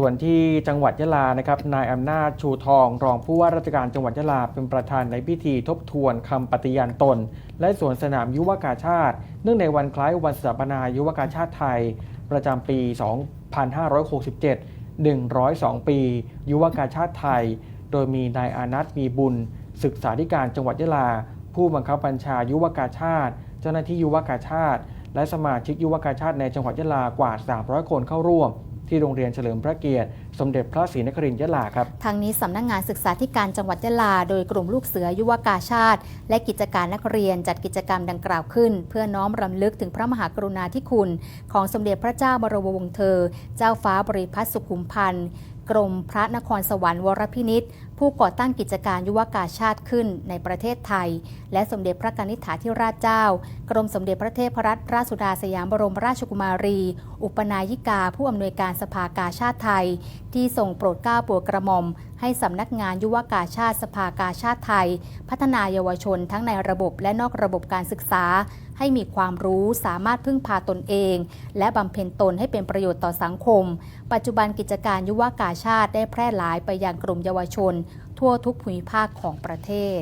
ส่วนที่จังหวัดยะลานะครับนายอำนาจชูทอง รองผู้ว่าราชการจังหวัดยะลาเป็นประธานในพิธีทบทวนคำปฏิญาณตน และสวนสนามยุวกาชาติ เนื่องในวันคล้ายวันสถาปนายุวกาชาติไทย ประจำปี 2567 102 ปี ยุวกาชาติไทย โดยมีนายอานัทมีบุญ ศึกษาธิการจังหวัดยะลา ผู้บังคับบัญชายุวกาชาติ เจ้าหน้าที่ยุวกาชาติ และสมาชิกยุวกาชาติในจังหวัดยะลากว่า 300 คนเข้าร่วม ที่โรงเรียนเฉลิมพระเกียรติ สมเด็จพระศรีนครินทร์ยะลาครับ ทางนี้สำนักงงานศึกษาธิการจังหวัดยะลา โดยกลุ่มลูกเสือยุวกาชาติ และกิจการนักเรียนจัดกิจกรรมดังกล่าวขึ้น เพื่อน้อมรำลึกถึงพระมหากรุณาธิคุณ ของสมเด็จพระเจ้าบรมวงศ์เธอ เจ้าฟ้าบริพัตรสุขุมพันธ์กรมพระนครสวรรค์วรพินิษผู้ก่อตั้งกิจการยุวกาชาติขึ้นในประเทศไทย และสมเด็จพระกนิษฐาธิราชเจ้า กรมสมเด็จพระเทพรัตนราชสุดาสยามบรมราชกุมารี อุปนายิกาผู้อำนวยการสภากาชาติไทย ที่ทรงโปรดเกล้าโปรดกระหม่อม ให้สำนักงานยุวกาชาติสภากาชาติไทย พัฒนาเยาวชนทั้งในระบบและนอกระบบการศึกษา ให้มีความรู้สามารถพึ่งพาตนเอง และบำเพ็ญตนให้เป็นประโยชน์ต่อสังคม ปัจจุบันกิจการยุวกาชาติได้แพร่หลายไปยังกลุ่มเยาวชน ทั่วทุกภูมิภาคของประเทศ